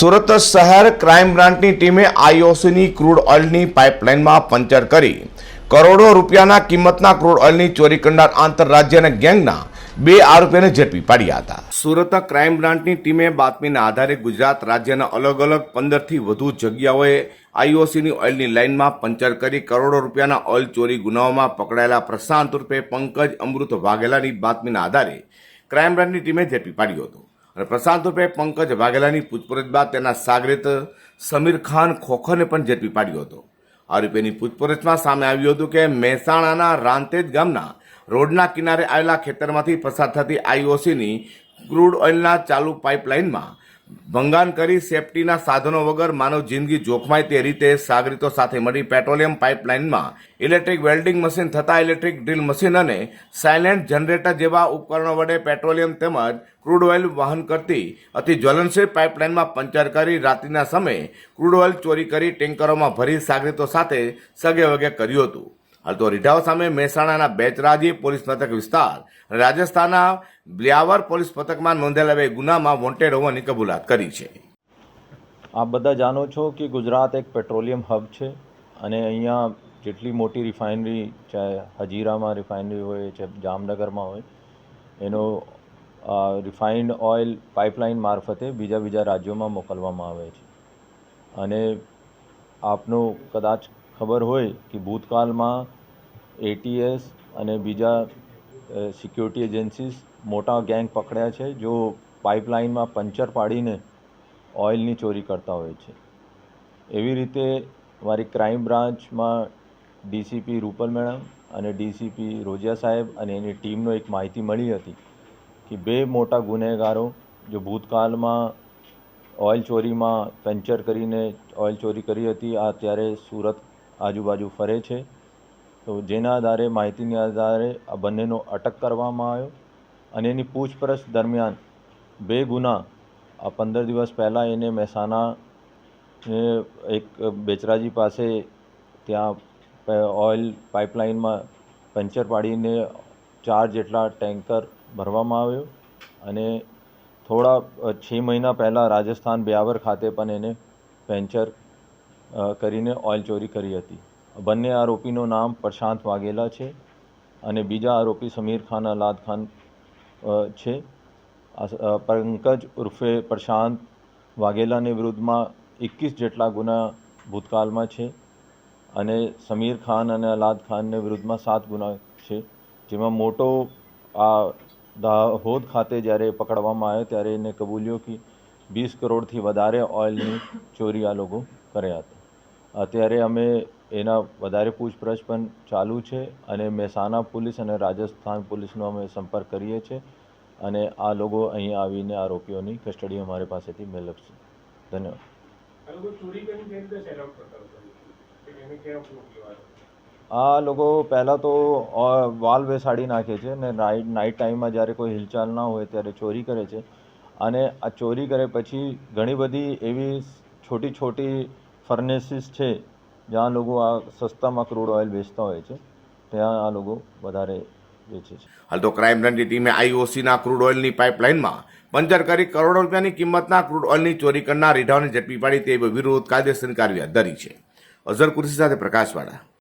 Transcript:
સુરત શહેર ક્રાઇમ બ્રાન્ચની ટીમે આઈઓસીની ક્રૂડ ઓઇલની પાઇપલાઇનમાં પંચર કરી કરોડો રૂપિયાના કિંમતના ક્રૂડ ઓઇલની ચોરી કરનાર આંતરરાજ્યના ગેંગના બે આરોપીઓને ઝડપી પાડ્યા હતા. સુરત ક્રાઇમ બ્રાન્ચની ટીમે બાતમીના આધારે ગુજરાત રાજ્યના અલગ અલગ પંદરથી વધુ જગ્યાઓએ આઈઓસીની ઓઇલની લાઇનમાં પંચર કરી કરોડો રૂપિયાના ઓઇલ ચોરી ગુનાઓમાં પકડાયેલા પ્રશાંત રૂપે પંકજ અમૃત વાઘેલાની બાતમીના આધારે ક્રાઇમ બ્રાન્ચની ટીમે ઝડપી પાડ્યો હતો. અને પ્રશાંત રૂપે પંકજ વાઘેલાની પૂછપરછ બાદ તેના સાગરેત સમીર ખાન ખોખરને પણ ઝડપી પાડ્યો હતો. આરોપીની પૂછપરછમાં સામે આવ્યું હતું કે મહેસાણાના રાંતેજ ગામના રોડના કિનારે આવેલા ખેતરમાંથી પસાર થતી આઈઓસીની ક્રૂડ ઓઇલના ચાલુ પાઇપલાઇનમાં ભંગાણ કરી સેફટીના સાધનો વગર માનવ જિંદગી જોખમાય તે રીતે સાગરીતો સાથે મળી પેટ્રોલિયમ પાઇપલાઇનમાં ઇલેક્ટ્રિક વેલ્ડિંગ મશીન થતા ઇલેક્ટ્રિક ડ્રીલ મશીન અને સાયલેન્ટ જનરેટર જેવા ઉપકરણો વડે પેટ્રોલિયમ તેમજ ક્રૂડ ઓઇલ વહન કરતી અતિ જ્વલનશીલ પાઇપલાઇનમાં પંચર કરી રાત્રિના સમયે ક્રૂડ ઓઇલ ચોરી કરી ટેન્કરોમાં ભરી સાગરીતો સાથે સગે વગે કર્યું હતું. હાલ તો રીઢાવ સામે મહેસાણાના બેચરાજી પોલીસ મથક વિસ્તાર અને રાજસ્થાનના બ્યાવર પોલીસ મથકમાં નોંધેલા બે ગુનામાં વોન્ટેડ હોવાની કબૂલાત કરી છે. આપ બધા જાણો છો કે ગુજરાત એક પેટ્રોલિયમ હબ છે અને અહીંયા જેટલી મોટી રિફાઇનરી, ચાહે હજીરામાં રિફાઇનરી હોય છે જામનગરમાં હોય, એનો રિફાઇન્ડ ઓઇલ પાઇપલાઇન મારફતે બીજા બીજા રાજ્યોમાં મોકલવામાં આવે છે. અને આપનું કદાચ ખબર હોય કે ભૂતકાળમાં એટીએસ અને બીજા સિક્યુરિટી એજન્સીસ મોટા ગેંગ પકડ્યા છે, જો પાઇપલાઇનમાં પંચર પાડીને ઓઇલની ચોરી કરતા હોય છે. એવી રીતે મારી ક્રાઇમ બ્રાન્ચમાં ડીસીપી રૂપલ મેડમ અને ડીસીપી રોજિયા સાહેબ અને એની ટીમનો એક માહિતી મળી હતી કે બે મોટા ગુનેગારો જો ભૂતકાળમાં ઓઇલ ચોરીમાં પંચર કરીને ઓઇલ ચોરી કરી હતી, આ અત્યારે સુરત આજુબાજુ ફરે છે. તો જેના આધારે, માહિતીની આધારે આ બંનેનો અટક કરવામાં આવ્યો અને એની પૂછપરછ દરમિયાન બે ગુના આ પંદર દિવસ પહેલાં એને મહેસાણા એક બેચરાજી પાસે ત્યાં ઓઇલ પાઇપલાઇનમાં પંચર પાડીને ચાર જેટલા ટેન્કર ભરવામાં આવ્યો અને થોડા છ મહિના પહેલાં રાજસ્થાન બ્યાવર ખાતે પણ એને પેન્ચર કરીને ઓઇલ ચોરી કરી હતી. બંને આરોપીનું નામ પ્રશાંત વાઘેલા છે અને બીજા આરોપી સમીર ખાન, અલાદ ખાન છે. પંકજ ઉર્ફે પ્રશાંત વાઘેલાની વિરુદ્ધમાં એકવીસ જેટલા ગુના ભૂતકાળમાં છે અને સમીર ખાન અને અલાદ ખાનને વિરુદ્ધમાં સાત ગુના છે. જેમાં મોટો આ દાહોદ ખાતે જ્યારે પકડવામાં આવ્યો ત્યારે એને કબૂલ્યો કે વીસ કરોડથી વધારે ઓઇલની ચોરી આ લોકો કર્યા હતા. અત્યારે અમે એના વધારે પૂછપરછ પણ ચાલુ છે અને મહેસાણા પોલીસ અને રાજસ્થાન પોલીસનો અમે સંપર્ક કરીએ છીએ અને આ લોકો અહીં આવીને આરોપીઓની કસ્ટડી અમારી પાસેથી મેળવશે ધન્યવાદ. આ લોકો પહેલાં તો વાલ બેસાડી નાખે છે ને નાઇટ નાઇટ ટાઈમમાં જ્યારે કોઈ હિલચાલ ના હોય ત્યારે ચોરી કરે છે. અને આ ચોરી કરે પછી ઘણી બધી એવી છોટી છોટી ફર્નેસીસ છે, જ્યાં લોકો આ સસ્તામાં ક્રૂડ ઓઇલ વેચતા હોય છે, ત્યાં આ લોકો વધારે વેચે છે. હાલ તો ક્રાઇમ બ્રાન્ચની ટીમે આઈઓસીના ક્રૂડ ઓઇલની પાઇપલાઇનમાં પંચર કરી કરોડો રૂપિયાની કિંમતના ક્રૂડ ઓઇલની ચોરી કરનાર રીઢાઓને ઝડપી પાડી તે વિરોધ કાયદેસરની કાર્યવાહી ધરી છે. અઝર કુર્સી સાથે પ્રકાશવાળા.